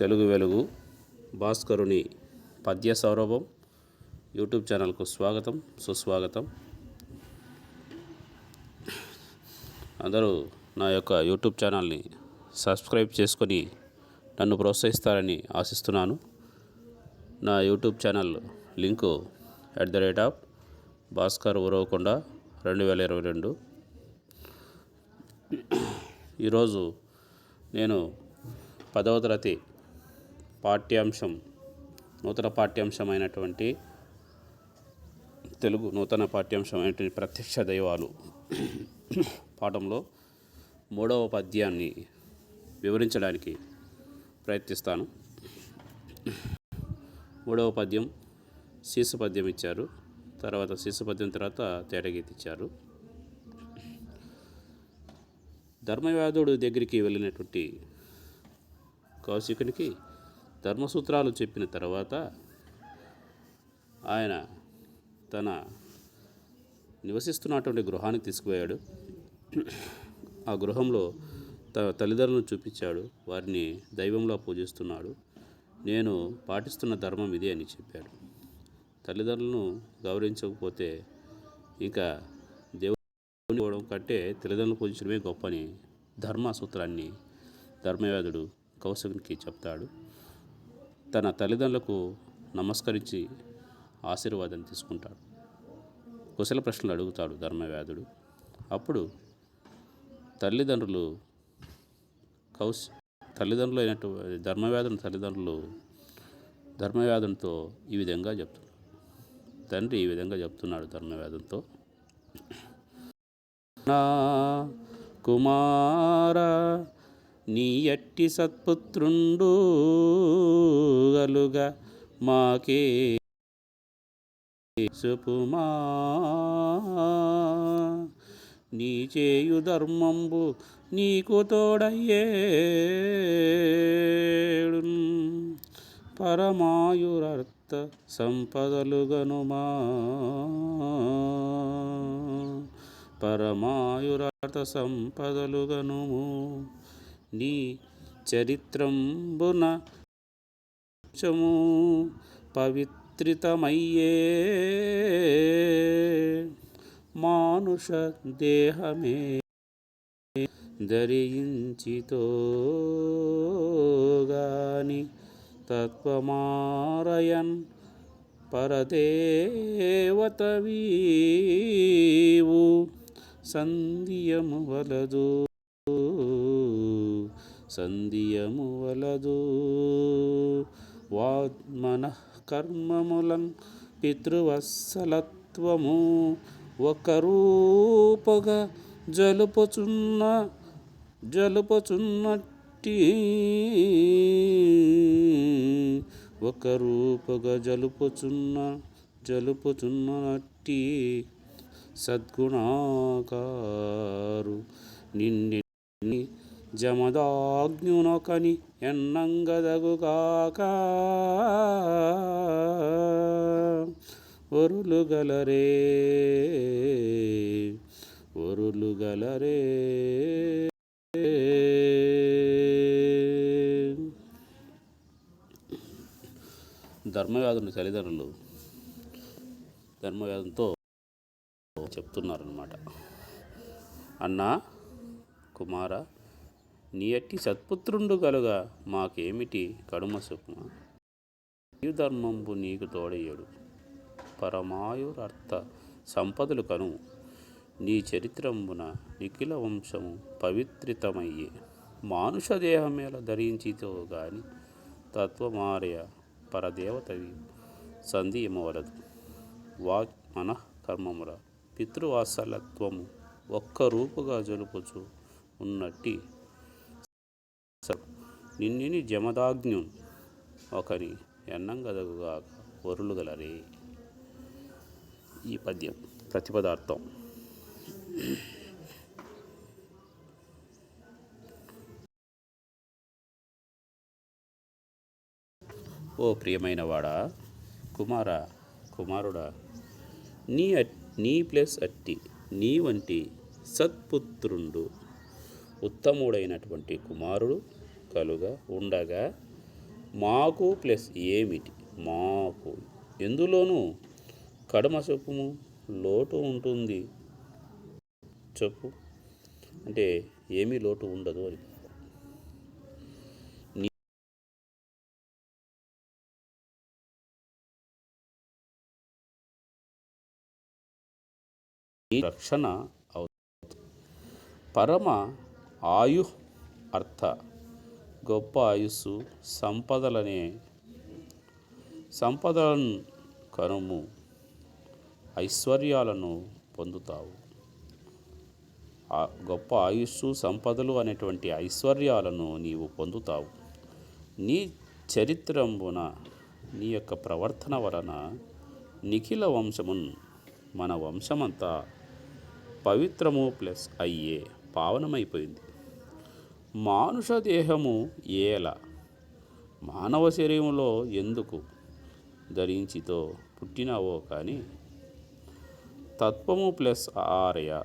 తెలుగు వెలుగు భాస్కరుని పద్య సౌరభం యూట్యూబ్ ఛానల్కు స్వాగతం సుస్వాగతం. అందరూ నా యొక్క యూట్యూబ్ ఛానల్ని సబ్స్క్రైబ్ చేసుకొని నన్ను ప్రోత్సహిస్తారని ఆశిస్తున్నాను. నా YouTube channel link at the rate of Bhaskar Uravakonda రెండు వేల ఇరవై రెండు. ఈరోజు నేను పదవ తరగతి పాఠ్యాంశం నూతన పాఠ్యాంశం అయినటువంటి తెలుగు నూతన పాఠ్యాంశం ప్రత్యక్ష దైవాలు పాఠంలో మూడవ పద్యాన్ని వివరించడానికి ప్రయత్నిస్తాను. మూడవ పద్యం శీర్ష పద్యం ఇచ్చారు. తర్వాత శీర్ష పద్యం తర్వాత తేటగీత ఇచ్చారు. ధర్మవ్యాధుడు దగ్గరికి వెళ్ళినటువంటి కౌశికునికి ధర్మసూత్రాలు చెప్పిన తర్వాత ఆయన తన నివసిస్తున్నటువంటి గృహానికి తీసుకుపోయాడు. ఆ గృహంలో తన తల్లిదండ్రులను చూపించాడు. వారిని దైవంలో పూజిస్తున్నాడు. నేను పాటిస్తున్న ధర్మం ఇదే అని చెప్పాడు. తల్లిదండ్రులను గౌరవించకపోతే ఇంకా దేవుని కంటే తల్లిదండ్రులు పూజించడమే గొప్పని ధర్మ సూత్రాన్ని ధర్మవ్యాధుడు కౌశకునికి చెప్తాడు. తన తల్లిదండ్రులకు నమస్కరించి ఆశీర్వాదం తీసుకుంటాడు. కుశల ప్రశ్నలు అడుగుతాడు ధర్మవ్యాధుడు అప్పుడు తల్లిదండ్రులు కౌశ తల్లిదండ్రులు అయినటువంటి ధర్మవ్యాధుని తల్లిదండ్రులు ధర్మవ్యాధునితో ఈ విధంగా చెప్తున్నారు. తండ్రి ఈ విధంగా చెప్తున్నాడు ధర్మవ్యాధంతో నా కుమార నీ ఎట్టి సత్పుత్రుండు గలుగా మాకే సుపుమా. నీ చేయు ధర్మంబు నీకు తోడయ్యేడు పరమాయురర్థ సంపదలుగనుమా. గనుమా పరమాయురర్థ సంపదలు గనుము నీ చరిత్రంబున చము పవిత్రితమయ్యే మానుష దేహమే ధరించితోగాని తత్వమారయన్ పరదేవతవీవు. సంధియము వలదు. సంధియము వలదు. వాగ్మన కర్మములం పితృవత్సలత్వము ఒక రూపగా జలుపుచున్న జలుపుచున్నట్టి ఒక రూపగా జలుపుచున్న జలుపుచున్నట్టి సద్గుణాకారు నిన్ని జమదాగ్నునొకని ఎన్నంగదగుగాక. ఒరులు గలరే ఒరులు గలరే ధర్మవ్యాధుని తల్లిదండ్రులు ధర్మవ్యాధంతో చెప్తున్నారనమాట అన్నా కుమార నీ ఎట్టి సత్పుత్రుండు కలుగా మాకేమిటి కడుమ సుఖమా ఈ ధర్మంబు నీకు తోడయ్యడు. పరమాయురర్థ సంపదలు కను నీ చరిత్రంబున నిఖిల వంశము పవిత్రితమయ్యే. మానుష దేహమేల ధరించితో గాని తత్వమార్య పరదేవతవి సంధియమవలదు. వాక్ మన కర్మముల పితృవాత్సలత్వము ఒక్క రూపుగా జలుపుచు ఉన్నట్టి నిన్నిని జమదాగ్ని ఒకని ఎన్నంగదగుగాక వరులుగలరే ఈ పద్యం ప్రతిపదార్థం. ఓ ప్రియమైన వాడా కుమార కుమారుడా నీ నీ ప్లస్ అట్టి నీ వంటి సత్పుత్రుండు. ఉత్తముడైనటువంటి కుమారుడు కలుగా ఉండగా మాకు ప్లస్ ఏమిటి? మాకు ఎందులోనూ కడమ చెప్పుము లోటు ఉంటుంది. చెప్పు. అంటే ఏమీ లోటు ఉండదు అని. రక్షణ అవుతుంది. పరమ ఆయు అర్థ గొప్ప ఆయుస్సు సంపదలనే సంపదలను కనుము ఐశ్వర్యాలను పొందుతావు. ఆ గొప్ప ఆయుస్సు సంపదలు అనేటువంటి ఐశ్వర్యాలను నీవు పొందుతావు. నీ చరిత్రంబున నీ యొక్క ప్రవర్తన వలన నిఖిల వంశమున్ మన వంశమంతా పవిత్రము ప్లస్ అయ్యే పావనమైపోయింది. మానుష దేహము ఏల. మానవ శరీరంలో ఎందుకు ధరించితో పుట్టినావో కానీ తత్వము ప్లస్ ఆర్య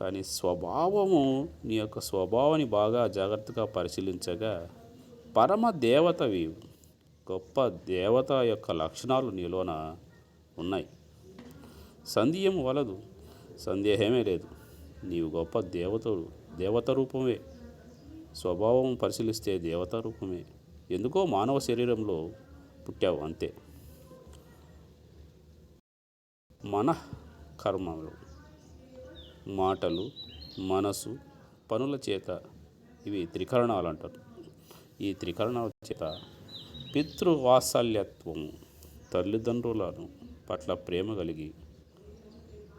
కానీ స్వభావము నీ యొక్క స్వభావాన్ని బాగా జాగ్రత్తగా పరిశీలించగా పరమ దేవతవి గొప్ప దేవత యొక్క లక్షణాలు నీలోన ఉన్నాయి. సందేహం వలదు. సందేహమే లేదు. నీవు గొప్ప దేవతడు దేవత రూపమే. స్వభావం పరిశీలిస్తే దేవతా రూపమే. ఎందుకో మానవ శరీరంలో పుట్టావు అంతే. మన కర్మలు మాటలు మనసు పనుల చేత ఇవి త్రికరణాలు అంటారు ఈ త్రికరణాల చేత పితృవాత్సల్యత్వము తల్లిదండ్రులను పట్ల ప్రేమ కలిగి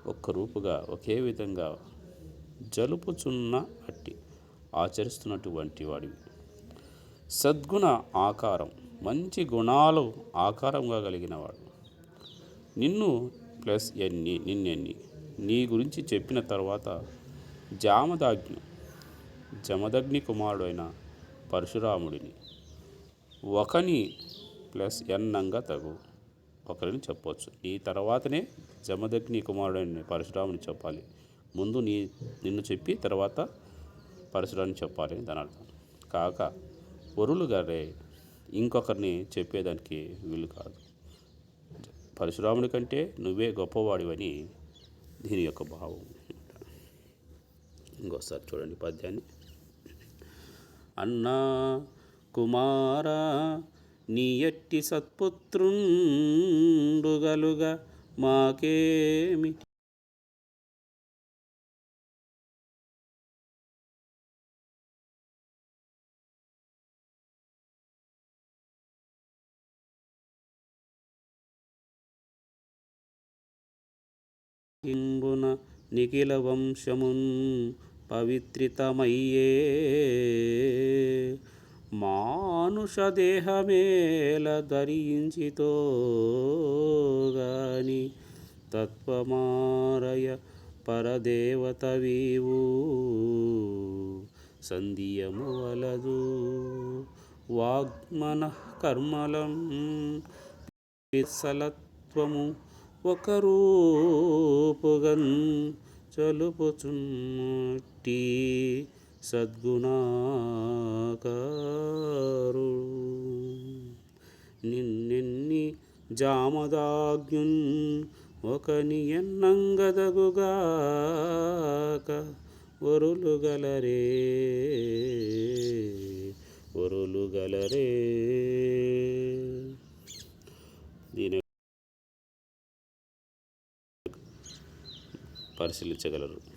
ఒక్క రూపుగా ఒకే విధంగా జలుపుచున్న అట్టి ఆచరిస్తున్నటువంటి వాడివి. సద్గుణ ఆకారం మంచి గుణాలు ఆకారంగా కలిగిన వాడు. నిన్ను ప్లస్ ఎన్ని నిన్నెన్ని నీ గురించి చెప్పిన తర్వాత జామదాగ్ని జమదగ్ని కుమారుడైన పరశురాముడిని ఒకని ప్లస్ ఎన్నంగా తగు ఒకరిని చెప్పవచ్చు నీ తర్వాతనే జమదగ్ని కుమారుడని పరశురాముని చెప్పాలి. ముందు నీ నిన్ను చెప్పి తర్వాత పరశురాముని చెప్పాలి అని దాని అర్థం. కాక వరులు గారే ఇంకొకరిని చెప్పేదానికి వీలు కాదు. పరశురాముడి కంటే నువ్వే గొప్పవాడివని దీని యొక్క భావం. ఇంకోసారి చూడండి పద్యాన్ని అన్నా కుమారా నీ ఎట్టి సత్పుత్రుండుగలుగా మాకేమి ఇంబున నిఖిల వంశమున్ పవిత్రితమయ్యే మానుష దేహమేల ధరించితోగా గాని తత్వమారయ పరదేవతవీవు. సంధియము వలదు వాగ్మన కర్మలం విత్సలత్వము ఒకరూపుగన్ చలుపుచున్నట్టి సద్గుణాకారు నిన్నెన్ని జామదాగ్యున్ ఒకని నియన్నంగదగుగాక ఒరులు గలరే ఒరులు గలరే. దీని పరిశీలించగలరు.